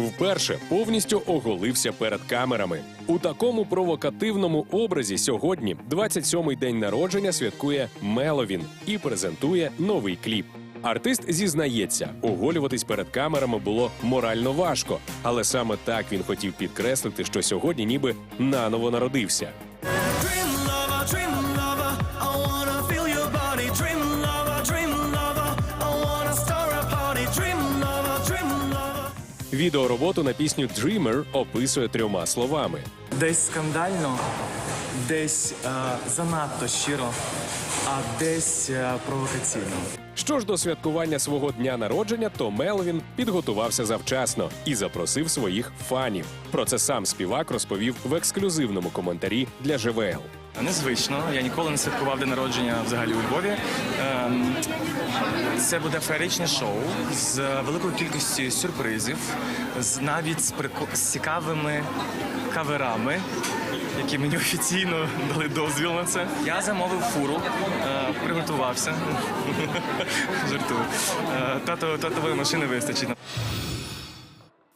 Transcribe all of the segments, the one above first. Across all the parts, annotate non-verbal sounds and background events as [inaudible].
вперше повністю оголився перед камерами. У такому провокативному образі сьогодні, 27-й день народження, святкує Меловін і презентує новий кліп. Артист зізнається, оголюватись перед камерами було морально важко, але саме так він хотів підкреслити, що сьогодні ніби наново народився. Dream lover, dream lover, Відеороботу на пісню Dreamer описує трьома словами. Десь скандально, десь е, занадто щиро, а десь е, провокаційно. Що ж до святкування свого дня народження, то Мелвін підготувався завчасно і запросив своїх фанів. Про це сам співак розповів в ексклюзивному коментарі для ЖВЛ. Незвично, я ніколи не святкував день народження взагалі у Львові. Ем, Це буде феєричне шоу з великою кількістю сюрпризів, з навіть з, прико- з цікавими каверами, які мені офіційно дали дозвіл на це. Я замовив фуру, е, приготувався. [laughs] Жартую. Е, Тато, татової машини вистачить.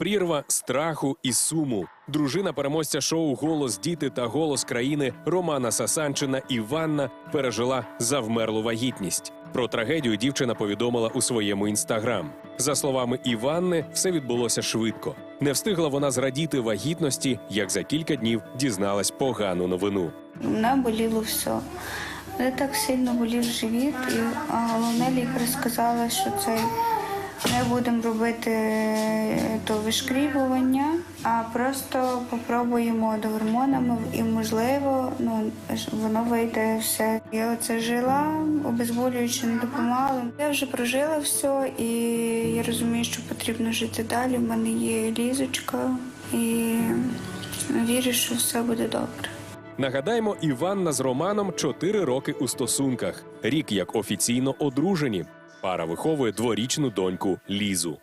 Прірва страху і суму. Дружина переможця шоу Голос діти та голос країни Романа Сасанчина Іванна пережила завмерлу вагітність. Про трагедію дівчина повідомила у своєму інстаграм. За словами Іванни, все відбулося швидко. Не встигла вона зрадіти вагітності, як за кілька днів дізналась погану новину. Мене боліло все. Мене так сильно болів живіт, і головне лікар сказала, що це не будемо робити е, то вишкрібування, а просто попробуємо до гормонами і можливо ну, воно вийде все. Я оце жила, обезболюючи не допомагало. Я вже прожила все і я розумію, що потрібно жити далі. У мене є лізочка і вірю, що все буде добре. Нагадаємо, Іванна з Романом 4 роки у стосунках, рік як офіційно одружені. Пара виховує дворічну доньку Лізу.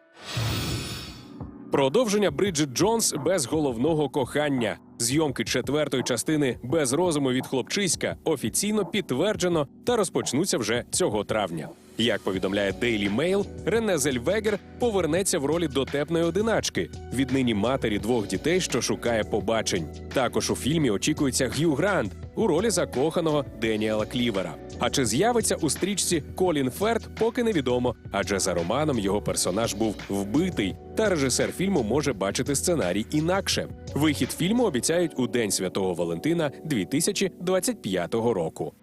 Продовження Бриджит Джонс без головного кохання. Зйомки четвертої частини без розуму від хлопчиська офіційно підтверджено та розпочнуться вже цього травня. Як повідомляє Daily Mail, Рене Зельвегер повернеться в ролі дотепної одиначки, віднині матері двох дітей, що шукає побачень. Також у фільмі очікується Г'ю Грант у ролі закоханого Деніела Клівера. А чи з'явиться у стрічці Колін Ферт, поки невідомо, адже за романом його персонаж був вбитий, та режисер фільму може бачити сценарій інакше. Вихід фільму обіцяють у День Святого Валентина 2025 року.